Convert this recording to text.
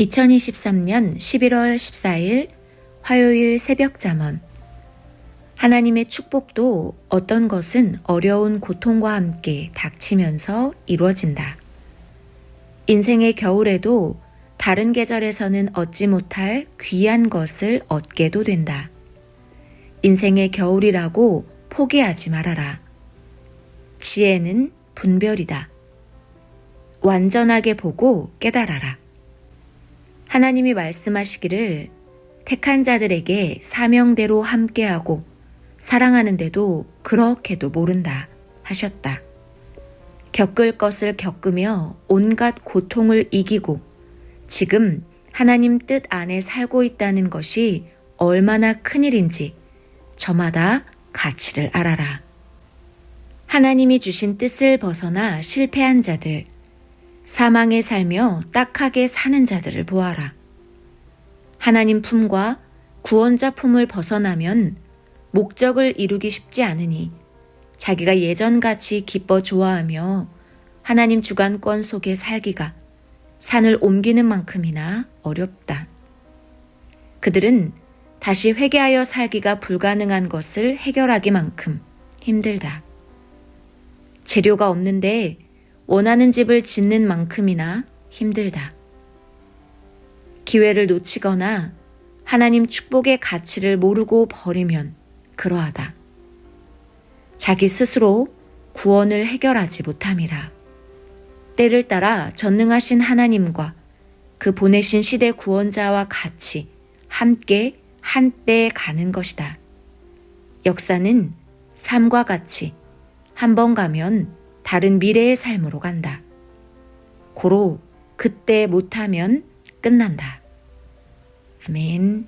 2023년 11월 14일 화요일 새벽 잠언 하나님의 축복도 어떤 것은 어려운 고통과 함께 닥치면서 이루어진다. 인생의 겨울에도 다른 계절에서는 얻지 못할 귀한 것을 얻게도 된다. 인생의 겨울이라고 포기하지 말아라. 지혜는 분별이다. 완전하게 보고 깨달아라. 하나님이 말씀하시기를 택한 자들에게 사명대로 함께하고 사랑하는데도 그렇게도 모른다 하셨다. 겪을 것을 겪으며 온갖 고통을 이기고 지금 하나님 뜻 안에 살고 있다는 것이 얼마나 큰일인지 저마다 가치를 알아라. 하나님이 주신 뜻을 벗어나 실패한 자들, 사망에 살며 딱하게 사는 자들을 보아라. 하나님 품과 구원자 품을 벗어나면 목적을 이루기 쉽지 않으니 자기가 예전같이 기뻐 좋아하며 하나님 주관권 속에 살기가 산을 옮기는 만큼이나 어렵다. 그들은 다시 회개하여 살기가 불가능한 것을 해결하기만큼 힘들다. 재료가 없는데 원하는 집을 짓는 만큼이나 힘들다. 기회를 놓치거나 하나님 축복의 가치를 모르고 버리면 그러하다. 자기 스스로 구원을 해결하지 못함이라. 때를 따라 전능하신 하나님과 그 보내신 시대 구원자와 같이 함께 한때에 가는 것이다. 역사는 삶과 같이 한 번 가면 다른 미래의 삶으로 간다. 고로 그때 못하면 끝난다. 아멘.